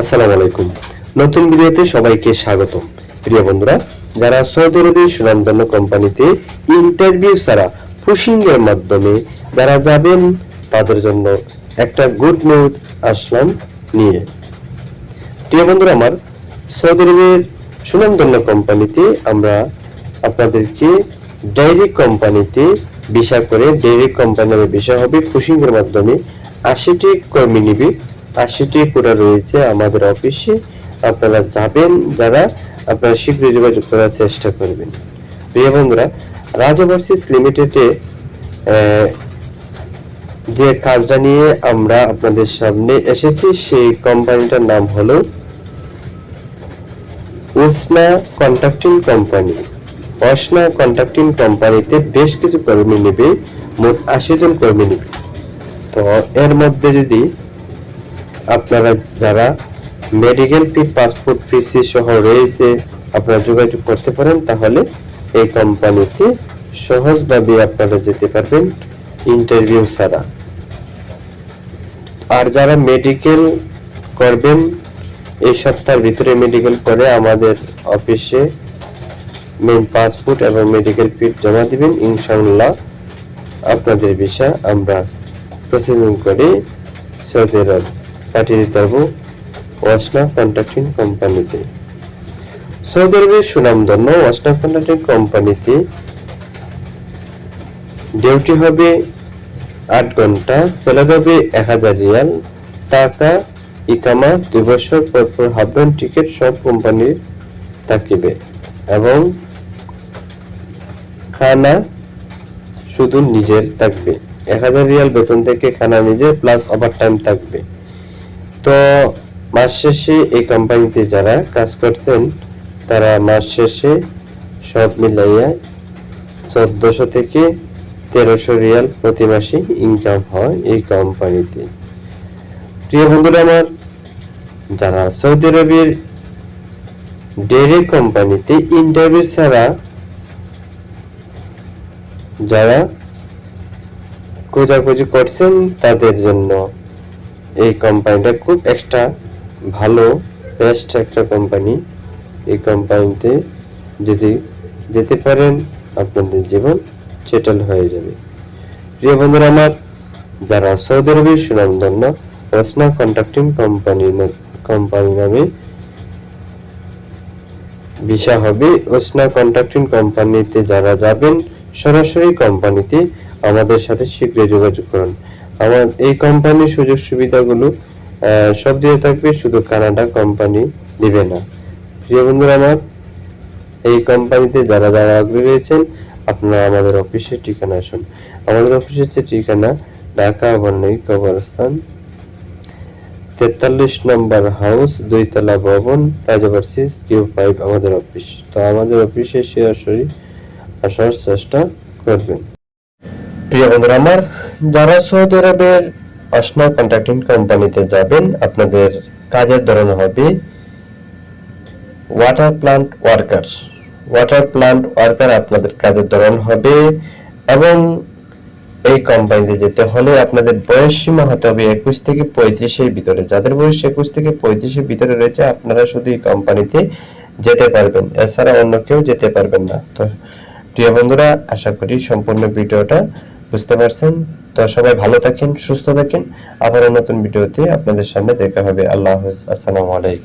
আসসালামু আলাইকুম। নতুন ভিডিওতে সবাইকে স্বাগত। প্রিয় বন্ধুরা, যারা সৌদি আরবের সুনামধন্য কোম্পানিতে ইন্টারভিউ ছাড়া পুশিং এর মাধ্যমে যারা যাবেন, তাদের জন্য একটা গুড নিউজ আসলাম নিয়ে। প্রিয় বন্ধুরা, আমার সৌদি আরবের সুনামধন্য কোম্পানিতে আমরা আপনাদেরকে ডাইরেক্ট কোম্পানিতে ভিসা করে ডাইরেক্ট কোম্পানির ভিসা হবে পুশিং এর মাধ্যমে আশিটি কর্মী নিবে। আশিটি পুরা রয়েছে আমাদের অফিসে। আপনারা যাবেন, যারা আপনারা শীঘ্রই যোগাযোগ করার চেষ্টা করবেন। প্রিয় বন্ধুরা রাজ ওভারসিস লিমিটেডে যে কাজটা নিয়ে আমরা আপনাদের সামনে এসেছি, সেই কোম্পানিটার নাম হলো Usna contracting company. Usna contracting কোম্পানিতে বেশ কিছু কর্মী নেবে, মোট আশি জন কর্মী নেবে। তো এর মধ্যে যদি আপনারা যারা মেডিকেল ফি পাসপোর্ট ফিসি সহ রয়েছে, আপনারা যোগাযোগ করতে পারেন, তাহলে এই কোম্পানিতে সহজভাবে আপনারা যেতে পারবেন ইন্টারভিউ ছাড়া। আর যারা মেডিকেল করবেন, এই সপ্তাহের ভিতরে মেডিকেল করে আমাদের অফিসে মেন পাসপোর্ট এবং মেডিকেল ফি জমা দিবেন। ইনশাল্লাহ আপনাদের ভিসা আমরা প্রসেসিং করে সৌদি আরব পাঠিয়ে দিতে পারব ওয়াসনা কন্ট্রাক্টিং কোম্পানিতে। সৌদি আরবের সুনামধন্য ওয়াসনা কন্ট্রাক্টিং কোম্পানিতে ডিউটি হবে আট ঘণ্টা, স্যালারি হবে এক হাজার রিয়াল, টাকা, ইকামা, দুই বছর পর পর হাফব্যান্ড টিকিট সব কোম্পানির থাকিবে। এবং খানা শুধু নিজের থাকবে। এক হাজার রিয়াল বেতন থেকে খানা নিজের, প্লাস ওভার টাইম থাকবে। তো মাস শেষে এই কোম্পানিতে যারা কাজ করছেন, তারা মাস শেষে সব মিলাইয়া চোদ্দশো থেকে তেরোশো রিয়াল প্রতি মাসে ইনকাম হয় এই কোম্পানিতে প্রিয় বন্ধুরা আমার, যারা সৌদি আরবের ডেয়ারি কোম্পানিতে ইন্টারভিউ ছাড়া যারা খোঁজাখুঁজি করছেন, তাদের জন্য এই কোম্পানিটা খুব এক্সট্রা ভালো বেস্ট একটা কোম্পানি এই কোম্পানিতে যদি যেতে পারেন, আপনাদের জীবন সেটেল হয়ে যাবে। প্রিয় বন্ধুরা আমার, যারা সৌদি আরবের সুনামধন্য রসনা কন্ট্রাক্টিং কোম্পানি কোম্পানি নামে ভিসা হবে ওসনা কন্ট্রাক্টিং কোম্পানিতে যারা যাবেন, সরাসরি কোম্পানিতে আমাদের সাথে শীঘ্রই যোগাযোগ করুন। আমার এই কোম্পানির সুযোগ সুবিধাগুলো সব দিয়ে থাকবে, শুধু কানাডা কোম্পানি দিবে না। প্রিয় বন্ধুরা আমার, এই কোম্পানিতে যারা যারা আগ্রহী রয়েছেন, আপনারা আমাদের অফিসের ঠিকানা আসুন। আমাদের অফিসের যে ঠিকানা, ঢাকা বর্ণই কবরস্থান, তেতাল্লিশ নম্বর হাউস, দুইতলা ভবন রাজাভার্সিস কিউ ফাইভ আমাদের অফিস। তো আমাদের অফিসে সরাসরি আসার চেষ্টা করবেন। প্রিয় বন্ধুরা, আমার যারা সৌদি আরবের অসনা কন্ট্রাক্টিং কোম্পানিতে যাবেন, আপনাদের কাজের ধরন হবে water plant worker water plant worker আপনাদের কাজের ধরন হবে এবং এই কোম্পানিতে যেতে হলে আপনাদের বয়স সীমা হতে হবে একুশ থেকে পঁয়ত্রিশের ভিতরে। যাদের বয়স একুশ থেকে পঁয়ত্রিশের ভিতরে রয়েছে, আপনারা শুধু এই কোম্পানিতে যেতে পারবেন। এছাড়া অন্য কেউ যেতে পারবেন না। তো, প্রিয় বন্ধুরা, আশা করি সম্পূর্ণ ভিডিওটা বুঝতে পারছেন? তো সবাই ভালো থাকেন, সুস্থ থাকেন। আবারও নতুন ভিডিওতে আপনাদের সামনে দেখা হবে। আল্লাহ হাফেজ। আসসালামু আলাইকুম।